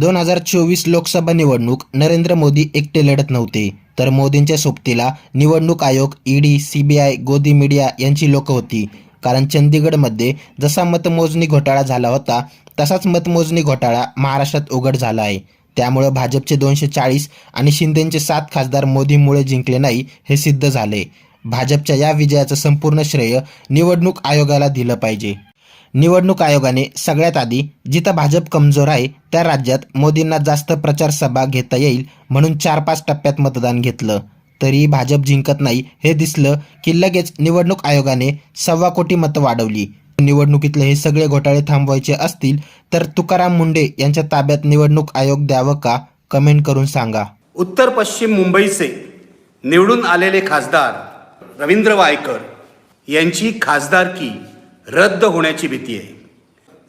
दोन हजार चोवीस लोकसभा निवडणूक नरेंद्र मोदी एकटे लढत नव्हते तर मोदींच्या सोबतीला निवडणूक आयोग ईडी सीबीआय गोदी मीडिया यांची लोक होती. कारण चंदीगडमध्ये जसा मतमोजणी घोटाळा झाला होता तसाच मतमोजणी घोटाळा महाराष्ट्रात उघड झाला आहे. त्यामुळं भाजपचे दोनशे चाळीस आणि शिंदेचे सात खासदार मोदीमुळे जिंकले नाही हे सिद्ध झाले. भाजपच्या या विजयाचं संपूर्ण श्रेय निवडणूक आयोगाला दिलं पाहिजे. निवडणूक आयोगाने सगळ्यात आधी जिथं भाजप कमजोर आहे त्या राज्यात मोदींना जास्त प्रचार सभा घेता येईल म्हणून चार पाच टप्प्यात मतदान घेतलं. तरी भाजप जिंकत नाही हे दिसलं की लगेच निवडणूक आयोगाने सव्वा कोटी मतं वाढवली. निवडणुकीतले हे सगळे घोटाळे थांबवायचे असतील तर तुकाराम मुंडे यांच्या ताब्यात निवडणूक आयोग द्यावं का? कमेंट करून सांगा. उत्तर पश्चिम मुंबईचे निवडून आलेले खासदार रवींद्र वायकर यांची खासदारकी रद्द होण्याची भीती आहे.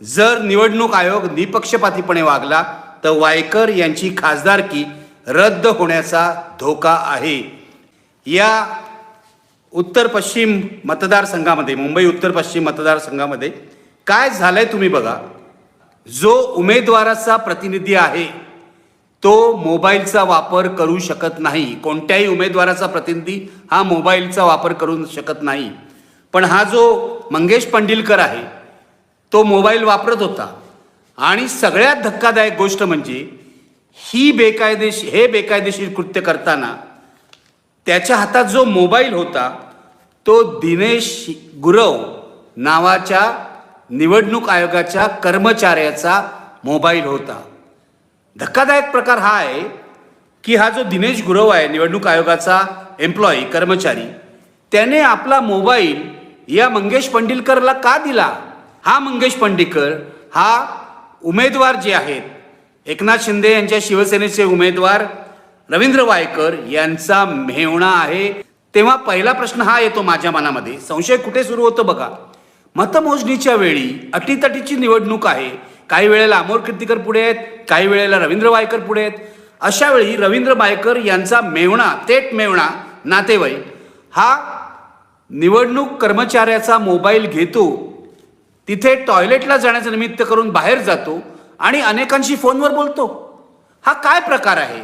जर निवडणूक आयोग निपक्षपातीपणे वागला तर वायकर यांची खासदारकी रद्द होण्याचा धोका आहे. या उत्तर पश्चिम मतदारसंघामध्ये मुंबई उत्तर पश्चिम मतदारसंघामध्ये काय झालंय तुम्ही बघा. जो उमेदवाराचा प्रतिनिधी आहे तो मोबाईलचा वापर करू शकत नाही. कोणत्याही उमेदवाराचा प्रतिनिधी हा मोबाईलचा वापर करू शकत नाही. पण हा जो मंगेश पंडिलकर आहे तो मोबाईल वापरत होता. आणि सगळ्यात धक्कादायक गोष्ट म्हणजे ही बेकायदेशीर हे बेकायदेशीर कृत्य करताना त्याच्या हातात जो मोबाईल होता तो दिनेश गुरव नावाच्या निवडणूक आयोगाच्या कर्मचाऱ्याचा मोबाईल होता. धक्कादायक प्रकार हा आहे की हा जो दिनेश गुरव आहे निवडणूक आयोगाचा एम्प्लॉई कर्मचारी त्याने आपला मोबाईल या मंगेश पंडिलकरला का दिला? हा मंगेश पंडिलकर हा उमेदवार जे आहेत एकनाथ शिंदे यांच्या शिवसेनेचे उमेदवार रवींद्र वायकर यांचा मेवणा आहे. तेव्हा पहिला प्रश्न हा येतो माझ्या मनामध्ये. संशय कुठे सुरू होतो बघा. मतमोजणीच्या वेळी अटीतटीची निवडणूक आहे. काही वेळेला अमोल कीर्तीकर पुढे आहेत काही वेळेला रवींद्र वायकर पुढे आहेत. अशा वेळी रवींद्र वायकर यांचा मेवणा थेट मेवणा नातेवाईक हा निवडणूक कर्मचाऱ्याचा मोबाईल घेतो तिथे टॉयलेटला जाण्याचं निमित्त करून बाहेर जातो आणि अनेकांशी फोनवर बोलतो. हा काय प्रकार आहे?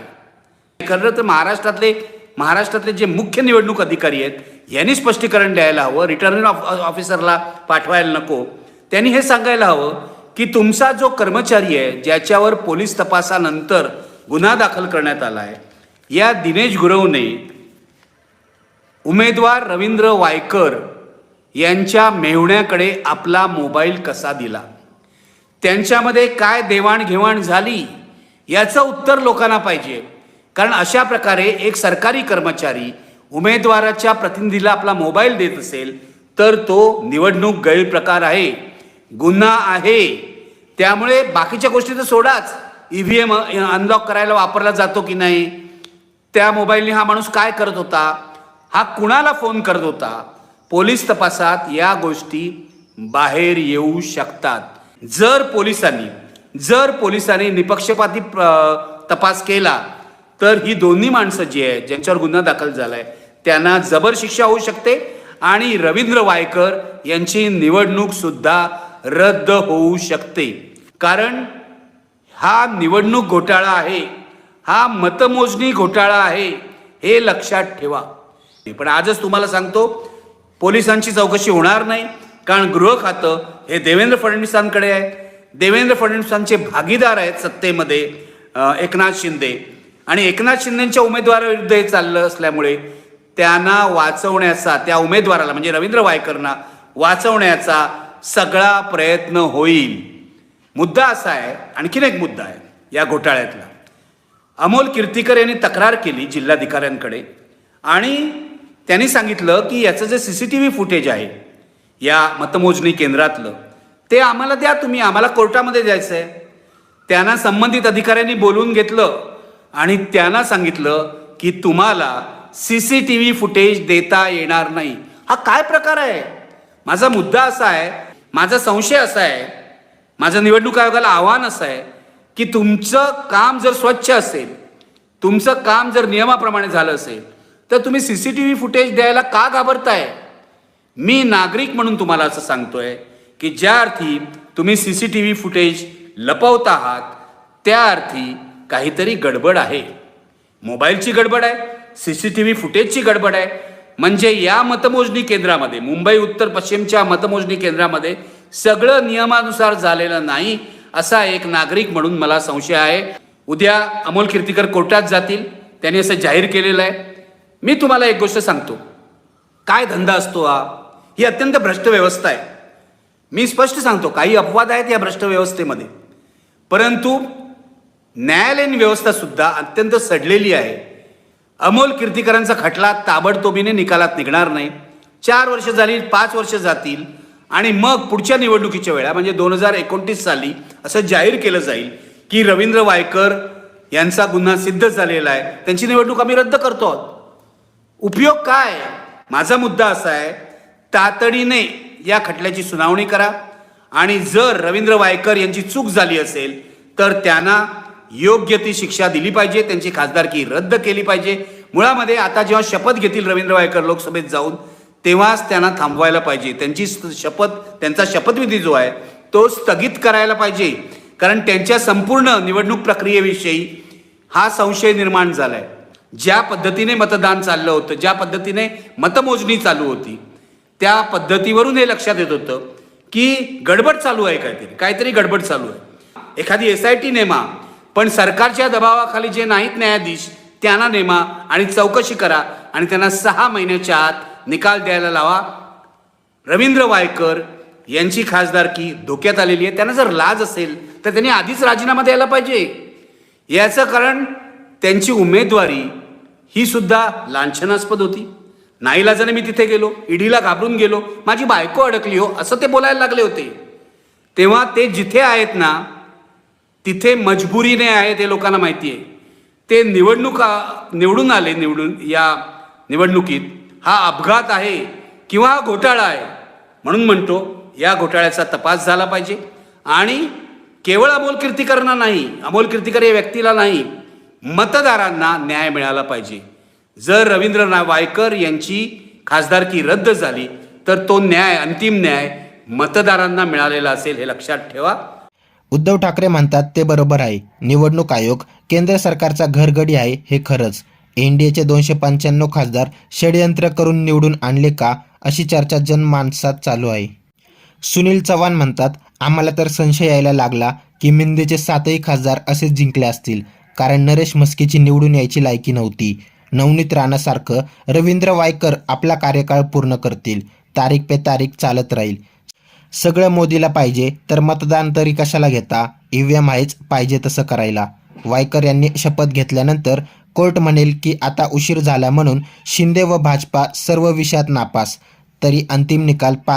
खरं तर महाराष्ट्रातले महाराष्ट्रातले जे मुख्य निवडणूक अधिकारी आहेत यांनी स्पष्टीकरण द्यायला हवं रिटर्निंग ऑफिसरला uh, पाठवायला नको. त्यांनी हे सांगायला हवं की तुमचा जो कर्मचारी आहे ज्याच्यावर पोलीस तपासानंतर गुन्हा दाखल करण्यात आला आहे या दिनेश गुरवने उमेदवार रवींद्र वायकर यांच्या मेहुण्याकडे आपला मोबाईल कसा दिला? त्यांच्यामध्ये काय देवाणघेवाण झाली? याचं उत्तर लोकांना पाहिजे. कारण अशा प्रकारे एक सरकारी कर्मचारी उमेदवाराच्या प्रतिनिधीला आपला मोबाईल देत असेल तर तो निवडणूक गैरप्रकार आहे गुन्हा आहे. त्यामुळे बाकीच्या गोष्टी तर सोडाच. ई व्ही एम अनलॉक करायला वापरला जातो की नाही? त्या मोबाईलने हा माणूस काय करत होता? हा कुणाला फोन करत होता? पोलीस तपासात या गोष्टी बाहेर येऊ शकतात. जर पोलिसांनी जर पोलिसांनी निपक्षपाती तपास केला तर ही दोन्ही माणसं जी आहेत ज्यांच्यावर गुन्हा दाखल झालाय त्यांना जबर शिक्षा होऊ शकते आणि रवींद्र वायकर यांची निवडणूक सुद्धा रद्द होऊ शकते. कारण हा निवडणूक घोटाळा आहे हा मतमोजणी घोटाळा आहे हे लक्षात ठेवा. पण आजच तुम्हाला सांगतो पोलिसांची चौकशी होणार नाही कारण गृह खातं हे देवेंद्र फडणवीसांकडे आहे. देवेंद्र फडणवीसांचे भागीदार आहेत सत्तेमध्ये एकनाथ शिंदे. आणि एकनाथ शिंदेच्या उमेदवाराविरुद्ध हे चाललं असल्यामुळे त्यांना वाचवण्याचा त्या उमेदवाराला म्हणजे रवींद्र वायकरना वाचवण्याचा सगळा प्रयत्न होईल. मुद्दा असा आहे आणखीन एक मुद्दा आहे या घोटाळ्यातला. अमोल कीर्तीकर यांनी तक्रार केली जिल्हाधिकाऱ्यांकडे. आणि त्यांनी सांगितलं की याचं जे C C T V footage आहे या मतमोजणी केंद्रातलं ते आम्हाला द्या तुम्ही आम्हाला कोर्टामध्ये द्यायचं आहे त्यांना संबंधित अधिकाऱ्यांनी बोलवून घेतलं आणि त्यांना सांगितलं की तुम्हाला C C T V footage देता येणार नाही. हा काय प्रकार आहे? माझा मुद्दा असा आहे माझा संशय असा आहे माझं निवडणूक आयोगाला आव्हान असं आहे की तुमचं काम जर स्वच्छ असेल तुमचं काम जर नियमाप्रमाणे झालं असेल तर तुम्ही C C T V footage द्यायला का घाबरताय? मी नागरिक म्हणून तुम्हाला असं सांगतोय की ज्या अर्थी तुम्ही C C T V footage लपवत आहात त्या अर्थी काहीतरी गडबड आहे. मोबाईलची गडबड आहे सी सी टी व्ही फुटेजची गडबड आहे. म्हणजे या मतमोजणी केंद्रामध्ये मुंबई उत्तर पश्चिमच्या मतमोजणी केंद्रामध्ये सगळं नियमानुसार झालेलं नाही असा एक नागरिक म्हणून मला संशय आहे. उद्या अमोल कीर्तीकर कोर्टात जातील त्यांनी असं जाहीर केलेलं आहे. मी तुम्हाला एक गोष्ट सांगतो. काय धंदा असतो हा? ही अत्यंत भ्रष्ट व्यवस्था आहे. मी स्पष्ट सांगतो काही अपवाद आहेत या भ्रष्ट व्यवस्थेमध्ये. परंतु न्यायालयीन व्यवस्था सुद्धा अत्यंत सडलेली आहे. अमोल कीर्तीकरांचा खटला ताबडतोबीने निकालात निघणार नाही. चार वर्ष झाली पाच वर्ष जातील आणि मग पुढच्या निवडणुकीच्या वेळा म्हणजे दोन हजार एकोणतीस साली असं जाहीर केलं जाईल की रवींद्र वायकर यांचा गुन्हा सिद्ध झालेला आहे. त्यांची निवडणूक आम्ही रद्द करतो आहोत. उपयोग काय माझा मुद्दा असा आहे तातडीने या खटल्याची सुनावणी करा आणि जर रवींद्र वायकर यांची चूक झाली असेल तर त्यांना योग्य ती शिक्षा दिली पाहिजे त्यांची खासदारकी रद्द केली पाहिजे. मुळामध्ये आता जेव्हा शपथ घेतील रवींद्र वायकर लोकसभेत जाऊन तेव्हाच त्यांना थांबवायला पाहिजे. त्यांची शपथ त्यांचा शपथविधी जो आहे तो स्थगित करायला पाहिजे. कारण त्यांच्या संपूर्ण निवडणूक प्रक्रियेविषयी हा संशय निर्माण झाला आहे ज्या पद्धतीने मतदान चाललं होतं ज्या पद्धतीने मतमोजणी चालू होती त्या पद्धतीवरून हे लक्षात येत होतं की गडबड चालू आहे काहीतरी काहीतरी गडबड चालू आहे. एखादी एस आय टी नेमा पण सरकारच्या दबावाखाली जे नाहीत न्यायाधीश त्यांना नेमा आणि चौकशी करा आणि त्यांना सहा महिन्याच्या आत निकाल द्यायला लावा. रवींद्र वायकर यांची खासदारकी धोक्यात आलेली आहे. त्यांना जर लाज असेल तर त्यांनी आधीच राजीनामा द्यायला पाहिजे. याचं कारण त्यांची उमेदवारी ही सुद्धा लांछनास्पद होती. नाईलाजाने मी तिथे गेलो ईडीला घाबरून गेलो. माझी बायको अडकली हो असं ते बोलायला लागले होते. तेव्हा ते जिथे आहेत ना तिथे मजबुरीने आहे ते लोकांना माहिती आहे. ते निवडणुका निवडून आले निवडून या निवडणुकीत. हा अपघात आहे किंवा हा घोटाळा आहे म्हणून म्हणतो या घोटाळ्याचा तपास झाला पाहिजे. आणि केवळ अमोल कीर्तीकरांना नाही अमोल कीर्तीकर या व्यक्तीला नाही मतदारांना न्याय मिळाला पाहिजे. जर रवींद्रनाथ वायकर यांची खासदारकी रद्द झाली तर तो न्याय अंतिम न्याय मतदारांना मिळालेला असेल हे लक्षात ठेवा. उद्धव ठाकरे म्हणतात ते बरोबर आहे. निवडणूक आयोग केंद्र सरकारचा घरगडी आहे हे खरंच. एनडीएचे दोनशे पंच्याण्णव खासदार षडयंत्र करून निवडून आणले का अशी चर्चा जनमानसात चालू आहे. सुनील चव्हाण म्हणतात आम्हाला तर संशय यायला लागला की मिंदेचे सातही खासदार असेच जिंकले असतील. कारण नरेश मस्कीची निवडून यायची लायकी नव्हती. नवनीत राणासारखं रवींद्र वायकर आपला कार्यकाळ पूर्ण करतील. तारीख पे तारीख चालत राहील. सगळं मोदीला पाहिजे तर मतदान तरी कशाला घेता? ईव्हीएम आहेच पाहिजे तसं करायला. वायकर यांनी शपथ घेतल्यानंतर कोर्ट म्हणेल की आता उशीर झाला म्हणून शिंदे व भाजपा सर्व विषयात नापास. तरी अंतिम निकाल पास